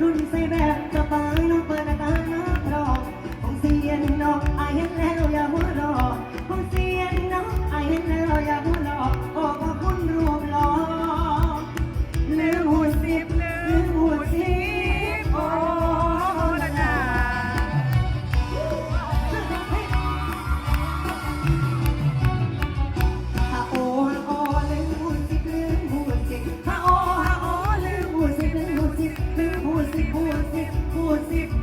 รุ่นใส่แบบสบาน้องเปิดหน้าต่างน้ำรอของเสียนน้องอายเห็นแล้วอย่าหัวรอของเสียนน้องอายเห็นแล้วอย่าหัวรอโอ้ขอบคุณรูปหล่อลืมหุ่นสิบลืมหุ่นสิบโอ้ละนาฮาโอฮาโอลืมหูสิบลืมหูสิบฮาโอฮาโอลืมหูสิบลืมหูสิบลืม pussy, pussy, pussy,